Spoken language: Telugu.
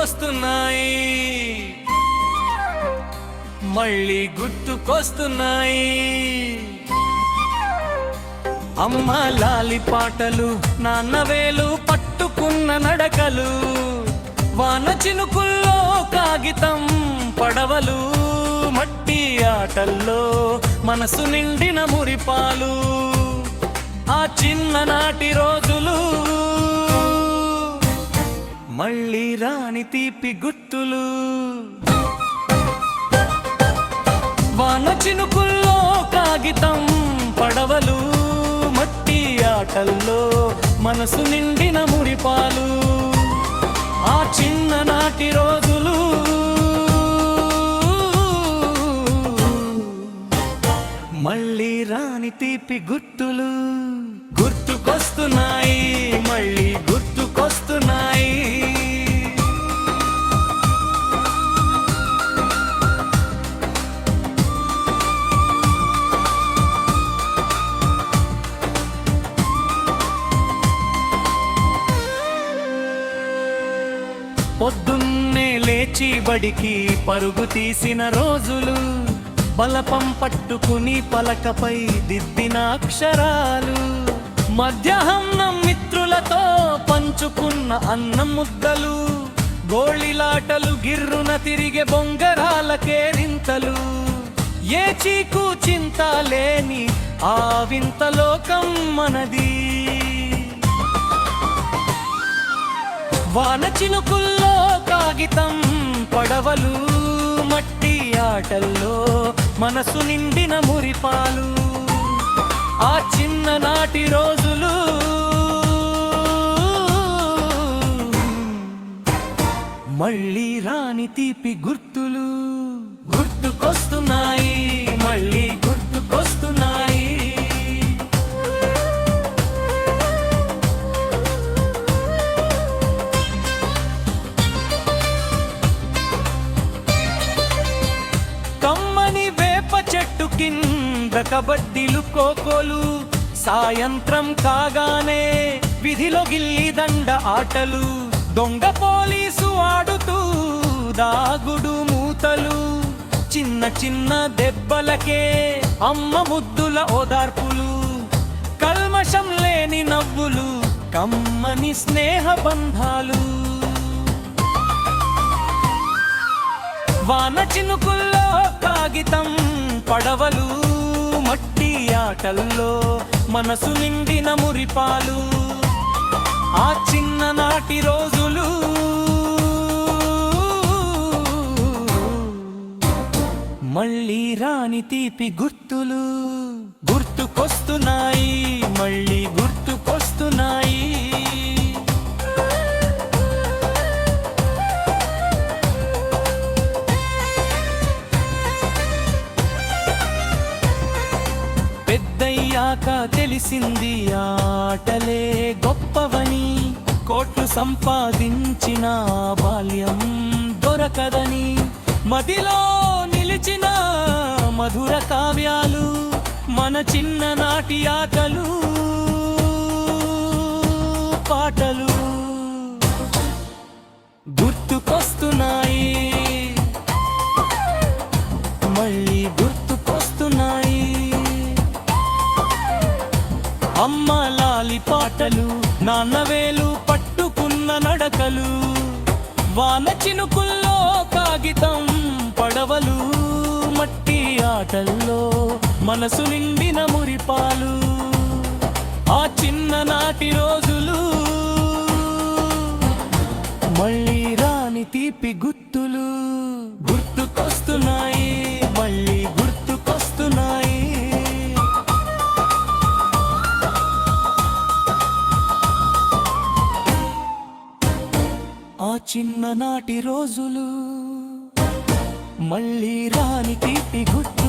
గుర్తుకొస్తున్నాయి మళ్ళీ గుర్తుకొస్తున్నాయి. అమ్మ లాలి పాటలు నాన్నవేలు పట్టుకున్న నడకలు వాన చినుకుల్లో కాగితం పడవలు మట్టి ఆటల్లో మనసు నిండిన మురిపాలు. ఆ చిన్ననాటి రోజులు రాని తీపి గుర్తులు వాన చినుకుల్లో కాగితం పడవలు మట్టి ఆటల్లో మనసు నిండిన మురిపాలు ఆ చిన్ననాటి రోజులు. మళ్ళీ రాని తీపి గుర్తులు గుర్తుకొస్తున్నాయి మళ్ళీ గుర్తుకొస్తున్నాయి. పొద్దున్నే లేచి బడికి పరుగు తీసిన రోజులు బలపం పట్టుకుని పలకపై దిద్దిన అక్షరాలు. మధ్యాహ్నం మిత్రులతో పంచుకున్న అన్నం ముద్దలు గోళిలాటలు గిర్రున తిరిగే బొంగరాల కేరింతలు ఏ చీకు చింత లేని ఆ వింత లోకం మనది. వాన చినుకుల్లో కాగితం పడవలు మట్టి ఆటల్లో మనసు నిండిన మురిపాలు. ఆ చిన్ననాటి రోజులు. మళ్ళీ రాని తీపి గుర్తులు గుర్తుకొస్తున్నాయి మళ్ళీ గుర్తుకొస్తున్నాయి. కమ్మని వేప చెట్టు కింద కబడ్డీలు కోకోలు సాయంత్రం కాగానే విధిలో గిల్లి దండ ఆటలు. దొంగ పోలీసు ఆడుతూ దాగుడు మూతలు. చిన్న చిన్న దెబ్బలకే అమ్మ ముద్దుల ఓదార్పులు. కల్మషం లేని నవ్వులు కమ్మని స్నేహ బంధాలు. వాన చినుకుల్లో కాగితం పడవలు మట్టి ఆటల్లో మనసు నిండిన మురిపాలు. ఆ చిన్ననాటి రోజులు. మళ్ళీ రాని తీపి గుర్తులు గుర్తుకొస్తున్నాయి మళ్ళీ గుర్తుకొస్తున్నాయి. పెద్దయ్యాక తెలిసింది ఆటలే గొప్పవని. కోట్లు సంపాదించిన బాల్యం దొరకదని. మదిలో నిలిచిన మధుర కావ్యాలు మన చిన్ననాటి ఆటలు పాటలు గుర్తుకొస్తున్నాయి. మళ్ళీ గుర్తు అమ్మ లాలి పాటలు నాన్నవేలు పట్టుకున్న నడకలు వాన చినుకుల్లో కాగితం పడవలు మట్టి ఆటల్లో మనసు నిండిన మురిపాలు. ఆ చిన్ననాటి రోజులు మళ్ళీ రాని తీపి గుర్తు చిన్ననాటి రోజులు మళ్ళీ రాని తీపి గుర్తులు